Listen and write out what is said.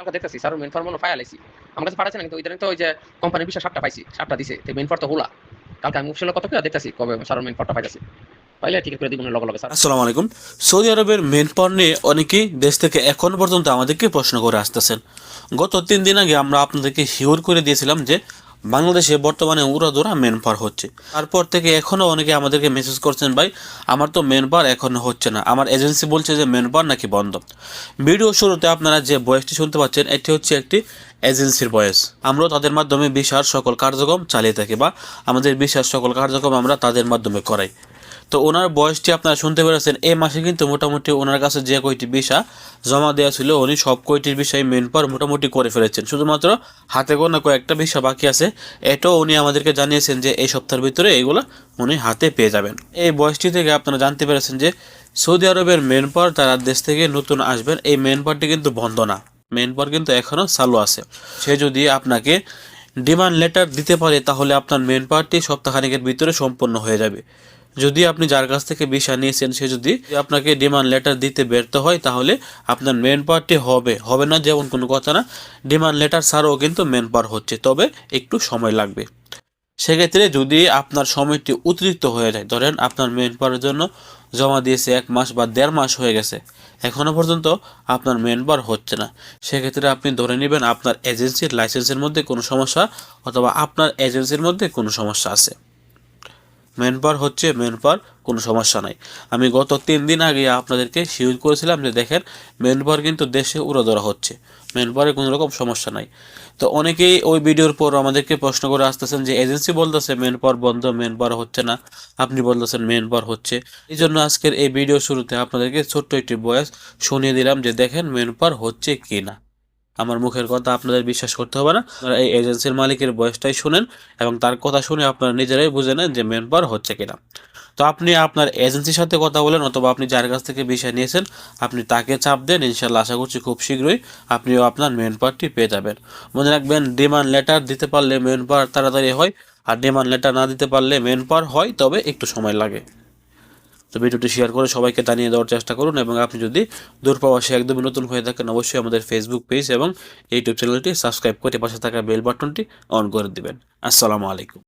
কালকে দেখতেছি sir main form file আইছি। আমার কাছে পাঠাচ্ছে না, কিন্তু ওইদিন তো ওই যে কোম্পানির বিষয় সাতটা পাইছি সাতটা দিছে, তো মেন ফর তো হোলা। কালকে আমি অফিসে কত করে দেখতেছি কবে স্যার মেন ফরটা পাইতেছি। পাইলে ঠিক করে দিব লগে লগে স্যার আসসালামু আলাইকুম। সৌদি আরবের মেন পণ্য নিয়ে অনেকেই দেশ থেকে এখন পর্যন্ত আমাদেরকে প্রশ্ন করে আসতেছেন। গত তিন দিন আগে আমরা আপনাদেরকে শিওর করে দিয়েছিলাম যে বাংলাদেশে বর্তমানে উড়াদোড়া মেন পার হচ্ছে। তারপর থেকে এখনও অনেকে আমাদেরকে মেসেজ করছেন, ভাই, আমার তো মেন পার এখনও হচ্ছে না। আমার এজেন্সি বলছে যে মেন পার নাকি বন্ধ। ভিডিও শুরুতে আপনারা যে বয়সটি শুনতে পাচ্ছেন, এটি হচ্ছে একটি এজেন্সির বয়স আমরাও তাদের মাধ্যমে বিশার সকল কার্যক্রম চালিয়ে থাকি বা আমাদের বিশার সকল কার্যক্রম আমরা তাদের মাধ্যমে করাই। তো ওনার বয়সটি আপনারা শুনতে পেরেছেন এই মাসে কিন্তু মোটামুটি ওনার কাছে যে কয়টি বিষা জমা দেওয়া ছিল, উনি সব কয়টির বিষয় মেন পার মোটামুটি করে ফেলেছেন। শুধুমাত্র হাতে গোনা কয়েকটা বিষয় বাকি আছে, এটাও উনি আমাদেরকে জানিয়েছেন যে এই সপ্তাহের ভিতরে এগুলো উনি হাতে পেয়ে যাবেন। এই বয়সটি থেকে আপনারা জানতে পেরেছেন যে সৌদি আরবের মেন পার তারা দেশ থেকে নতুন আসবেন, এই মেন পারটি কিন্তু বন্ধ না। মেন পার কিন্তু এখনও চালু আছে। সে যদি আপনাকে ডিমান্ড লেটার দিতে পারে, তাহলে আপনার মেন পার্টটি সপ্তাহখানেকের ভিতরে সম্পন্ন হয়ে যাবে। যদি আপনি যার কাছ থেকে ভিসা নিয়েছেন সে যদি আপনাকে ডিমান্ড লেটার দিতে ব্যর্থ হয়, তাহলে আপনার মেন পার্টটি হবে। হবে না, যেমন কোনো কথা না ডিমান্ড লেটার ছাড়াও কিন্তু মেন পার হচ্ছে। তবে একটু সময় লাগবে। সেক্ষেত্রে যদি আপনার সময়টি অতিরিক্ত হয়ে যায়, ধরেন আপনার মেন পাওয়ার জন্য জমা দিয়েছে এক মাস বা দেড় মাস হয়ে গেছে এখনও পর্যন্ত আপনার মেন বার হচ্ছে না। সেক্ষেত্রে আপনি ধরে নেবেন আপনার এজেন্সির লাইসেন্সের মধ্যে কোনো সমস্যা, অথবা আপনার এজেন্সির মধ্যে কোনো সমস্যা আছে। মেন পার হচ্ছে মেন পার কোনো সমস্যা নাই। আমি গত তিন দিন আগে আপনাদেরকে শিওর করেছিলাম যে দেখেন মেন পার কিন্তু দেশে উড়াদোড়া হচ্ছে। মেন পারে কোনো রকম সমস্যা নাই। তো অনেকেই ওই ভিডিওর পর আমাদেরকে প্রশ্ন করে আসতেছেন যে, এজেন্সি বলতেছে মেন পার বন্ধ মেন পার হচ্ছে না। আপনি বলতেছেন মেন পার হচ্ছে। এই জন্য আজকের এই ভিডিও শুরুতে আপনাদেরকে ছোট্ট একটি বয়স শুনিয়ে দিলাম যে, দেখেন মেন পার হচ্ছে কি না? আমার মুখের কথা আপনাদের বিশ্বাস করতে হবে না। আপনারা এই এজেন্সির মালিকের বয়সটাই শুনেন এবং তার কথা শুনে আপনারা নিজেরাই বুঝে নেন যে মেন পাওয়ার হচ্ছে কিনা। তো আপনি আপনার এজেন্সির সাথে কথা বলেন অথবা আপনি যার কাছ থেকে বিষয় নিয়েছেন, আপনি তাকে চাপ দেন ইনশাল্লাহ আশা করছি খুব শীঘ্রই আপনিও আপনার মেন পাওয়ারটি পেয়ে যাবেন। মনে রাখবেন ডিমান্ড লেটার দিতে পারলে মেন পাওয়ার তাড়াতাড়ি হয়, আর ডিমান্ড লেটার না দিতে পারলে মেন পাওয়ার হয়, তবে একটু সময় লাগে। তো ভিডিওটি শেয়ার করে সবাইকে জানিয়ে দেওয়ার চেষ্টা করুন এবং আপনি যদি দূরপ্রবাসে একদমই নতুন হয়ে থাকেন, অবশ্যই আমাদের ফেসবুক পেজ এবং ইউটিউব চ্যানেলটি সাবস্ক্রাইব করে পাশে থাকা বেল বাটনটি অন করে দেবেন। আসসালামু আলাইকুম।